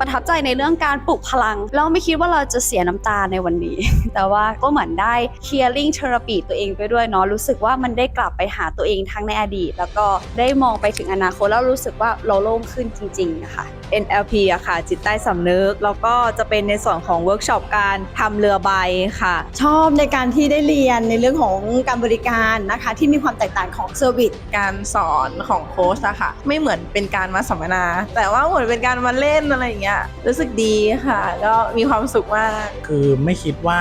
ประทับใจในเรื่องการปลุกพลัง เราไม่คิดว่าเราจะเสียน้ำตาในวันนี้ แต่ว่าก็เหมือนได้ healing therapy ตัวเองไปด้วยเนาะรู้สึกว่ามันได้กลับไปหาตัวเองทั้งในอดีต แล้วก็ได้มองไปถึงอนาคตแล้วรู้สึกว่าเราโล่งขึ้นจริงๆนะคะ NLP อะค่ะ จิตใต้สำนึก แล้วก็จะเป็นในส่วนของเวิร์กช็อปการทำเรือใบค่ะ ชอบในการที่ได้เรียนในเรื่องของการบริการนะคะ ที่มีความแตกต่างของเซอร์วิสการสอนของโค้ชอะค่ะ ไม่เหมือนเป็นการมาสัมมนา แต่ว่าเหมือนเป็นการมาเล่นอะไรอย่างเงี้ยรู้สึกดีค่ะ ก็มีความสุขมาก คือไม่คิดว่า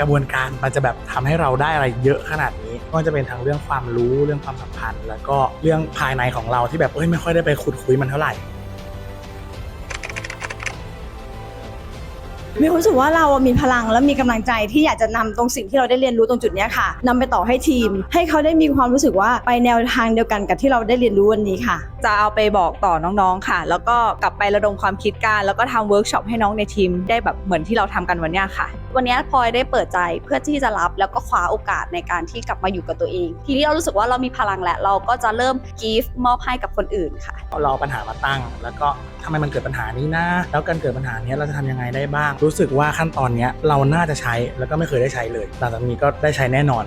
กระบวนการมันจะแบบทำให้เราได้อะไรเยอะขนาดนี้ก็จะเป็นทั้งเรื่องความรู้เรื่องความสัมพันธ์ แล้วก็เรื่องภายในของเราที่แบบเอ้ยไม่ค่อยได้ไปขุดคุยมันเท่าไหร่ มีความรู้สึกว่าเราอะมีพลังและมีกำลังใจที่อยากจะนำตรงสิ่งที่เราได้เรียนรู้ตรงจุดเนี้ยค่ะนำไปต่อให้ทีม ให้เขาได้มีความรู้สึกว่าไปแนวทางเดียวกันกับที่เราได้เรียนรู้วันนี้ค่ะ จะเอาไปบอกต่อน้องๆค่ะ แล้วก็กลับไประดมความคิดกันแล้วก็ทำเวิร์กช็อปให้น้องในทีม ได้แบบเหมือนที่เราทำกันวันเนี้ยค่ะ วันนี้พลอยได้เปิดใจเพื่อที่จะรับแล้วก็คว้าโอกาสในการที่กลับมาอยู่กับตัวเอง ทีนี้เรารู้สึกว่าเรามีพลังแล้วเราก็จะเริ่ม give มอบให้กับคนอื่นค่ะ เราเอาปัญหามาตั้ง แล้วก็ทำไมมันเกิดปัญหานี้นะ แล้วการเกิดปัญหานี้เราจะทำยังไงได้บ้าง รู้สึกว่าขั้นตอนนี้เราน่าจะใช้แล้วก็ไม่เคยได้ใช้เลย หลังจากนี้ก็ได้ใช้แน่นอน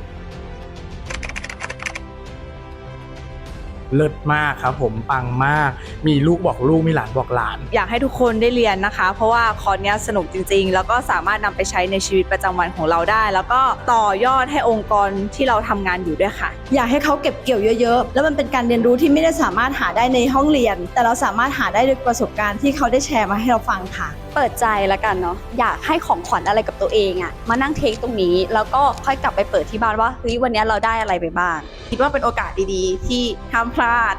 เลิศมากครับผมปังมาก มีลูกบอกลูกมีหลานบอกหลาน อยากให้ทุกคนได้เรียนนะคะ เพราะว่าคอร์สเนี้ยสนุกจริง ๆ แล้วก็สามารถนำไปใช้ในชีวิตประจำวันของเราได้ แล้วก็ต่อยอดให้องค์กรที่เราทำงานอยู่ด้วยค่ะ อยากให้เขาเก็บเกี่ยวเยอะๆ แล้วมันเป็นการเรียนรู้ที่ไม่ได้สามารถหาได้ในห้องเรียน แต่เราสามารถหาได้ด้วยประสบการณ์ที่เขาได้แชร์มาให้เราฟังค่ะ เปิดใจแล้วกันเนาะอยากให้ของขวัญอะไรกับตัวเองอะมานั่งเทคตรงนี้ แล้วก็ค่อยกลับไปเปิดที่บ้านว่าเฮ้ยวันนี้เราได้อะไรไปบ้าง คิดว่าเป็นโอกาสดีๆ ที่ห้ามพลาด